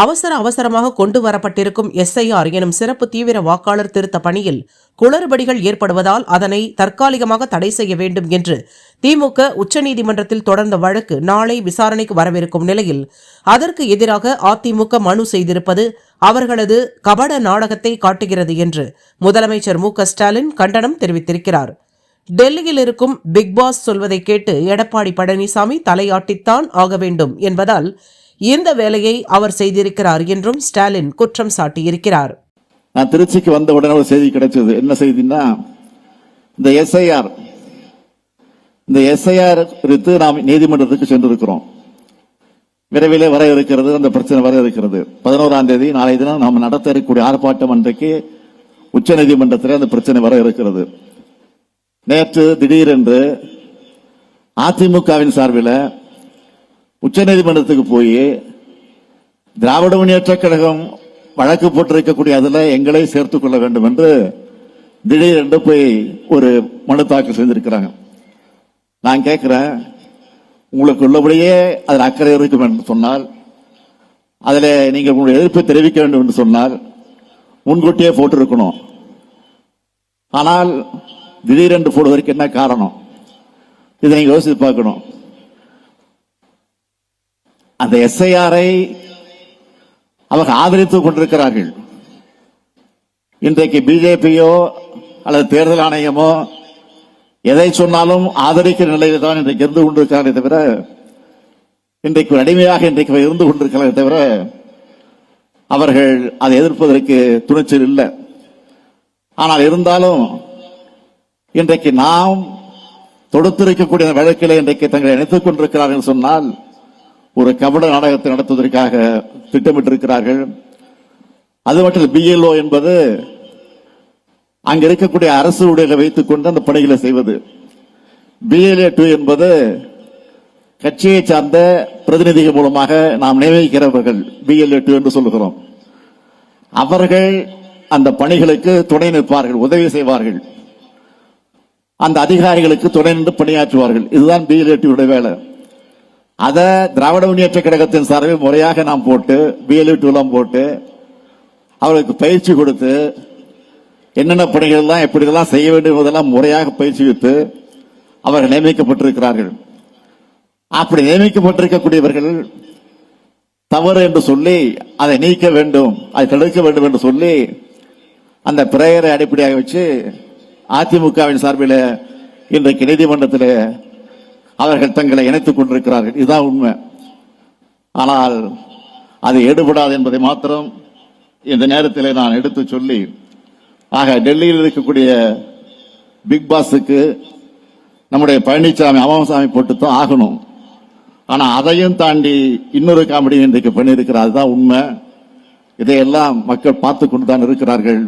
அவசர அவசரமாக கொண்டு வரப்பட்டிருக்கும் எஸ்ஐஆர் எனும் சிறப்பு தீவிர வாக்காளர் திருத்த பணியில் குளறுபடிகள் ஏற்படுவதால் அதனை தற்காலிகமாக தடை செய்ய வேண்டும் என்று திமுக உச்சநீதிமன்றத்தில் தொடர்ந்த வழக்கு நாளை விசாரணைக்கு வரவிருக்கும் நிலையில் அதற்கு எதிராக அதிமுக மனு செய்திருப்பது அவர்களது கபட நாடகத்தை காட்டுகிறது என்று முதலமைச்சர் மு க ஸ்டாலின் கண்டனம் தெரிவித்திருக்கிறார். டெல்லியில் இருக்கும் பிக் பாஸ் சொல்வதை கேட்டு எடப்பாடி பழனிசாமி தலையாட்டித்தான் ஆக வேண்டும் என்பதால் இந்த வேலையை அவர் செய்திருக்கிறார் என்றும் ஸ்டாலின் குற்றம் சாட்டியிருக்கிறார். நான் திருச்சிக்கு வந்த உடனே ஒரு செய்தி கிடைச்சது. என்ன செய்தின்னா இந்த எஸ்ஐஆர் இந்த எஸ்ஐஆர் குறித்து நாம் நீதிமன்றத்துக்கு சென்றிருக்கிறோம். விரைவிலே வர இருக்கிறது அந்த பிரச்சனை வர இருக்கிறது. பதினோராம் தேதி நாளை தினம் நாம் நடத்த இருக்கக்கூடிய ஆர்ப்பாட்டம் அன்றைக்கு உச்ச நீதிமன்றத்தில் அந்த பிரச்சனை வர இருக்கிறது. நேற்று திடீரென்று அதிமுகவின் சார்பில் உச்சநீதிமன்றத்துக்கு போய் திராவிட முன்னேற்ற கழகம் வழக்கு போட்டிருக்கக்கூடிய அதில் எங்களை சேர்த்துக் கொள்ள வேண்டும் என்று திடீரென்று போய் ஒரு மனு தாக்கல் செய்திருக்கிறாங்க. நான் கேட்குறேன் உங்களுக்கு உள்ளபடியே அதில் அக்கறை இருக்கும் என்று சொன்னால் அதில் நீங்கள் உங்களுடைய எதிர்ப்பை தெரிவிக்க வேண்டும் என்று சொன்னால் முன்கூட்டியே போட்டிருக்கணும். ஆனால் திடீரென்று போடுவதற்கு என்ன காரணம்? இதை நீங்கள் யோசித்து பார்க்கணும். அந்த எஸ்ஐஆரை அவர்கள் ஆதரித்துக் கொண்டிருக்கிறார்கள். இன்றைக்கு பிஜேபியோ அல்லது தேர்தல் ஆணையமோ எதை சொன்னாலும் ஆதரிக்கிற நிலையில் தான் இன்றைக்கு இருந்து கொண்டிருக்கிறார்களே தவிர இன்றைக்கு அடிமையாக இன்றைக்கு இருந்து கொண்டிருக்கிறாரே தவிர அவர்கள் அதை எதிர்ப்பதற்கு துணிச்சல் இல்லை. ஆனால் இருந்தாலும் இன்றைக்கு நாம் தொடுத்திருக்கக்கூடிய வழக்கில் இன்றைக்கு தங்களை இணைத்துக் கொண்டிருக்கிறார்கள் சொன்னால் ஒரு கபட நாடகத்தை நடத்துவதற்காக திட்டமிட்டிருக்கிறார்கள். அது மட்டும் பிஎல்ஓ என்பது அங்க இருக்கக்கூடிய அரசு ஊழியர்களை வைத்துக் கொண்டு அந்த பணிகளை செய்வது. பிஎல்ஏ டூ என்பது கட்சியை சார்ந்த பிரதிநிதிகள் மூலமாக நாம் நியமிக்கிறவர்கள் பிஎல்ஏ டூ என்று சொல்லுகிறோம். அவர்கள் அந்த பணிகளுக்கு துணை நிற்பார்கள் உதவி செய்வார்கள். அந்த அதிகாரிகளுக்கு துணை நின்று பணியாற்றுவார்கள். இதுதான் பிஎல்ஏ டூ வேலை. அதை திராவிட முன்னேற்ற கழகத்தின் சார்பில் முறையாக நாம் போட்டு பிஎல்ஏடிலாம் போட்டு அவர்களுக்கு பயிற்சி கொடுத்து என்னென்ன பணிகள் எல்லாம் செய்ய வேண்டும் என்பதெல்லாம் முறையாக பயிற்சிவித்து அவர்கள் நியமிக்கப்பட்டிருக்கிறார்கள். அப்படி நியமிக்கப்பட்டிருக்கக்கூடியவர்கள் தவறு என்று சொல்லி அதை நீக்க வேண்டும் அதை தடுக்க வேண்டும் என்று சொல்லி அந்த பிரேயரை அடிப்படையாக வச்சு அதிமுகவின் சார்பில் இன்றைக்கு நீதிமன்றத்தில் அவர்கள் தங்களை இணைத்துக் கொண்டிருக்கிறார்கள். இதுதான் உண்மை. ஆனால் அது எடுபடாது என்பதை மாத்திரம் இந்த நேரத்தில் நான் எடுத்து சொல்லி ஆக டெல்லியில் இருக்கக்கூடிய பிக் பாஸுக்கு நம்முடைய பழனிசாமி அமாமசாமி போட்டுத்தான் ஆகணும். ஆனால் அதையும் தாண்டி இன்னொரு காமெடி இன்றைக்கு பண்ணியிருக்கிறார். அதுதான் உண்மை. இதையெல்லாம் மக்கள் பார்த்து கொண்டு தான் இருக்கிறார்கள்.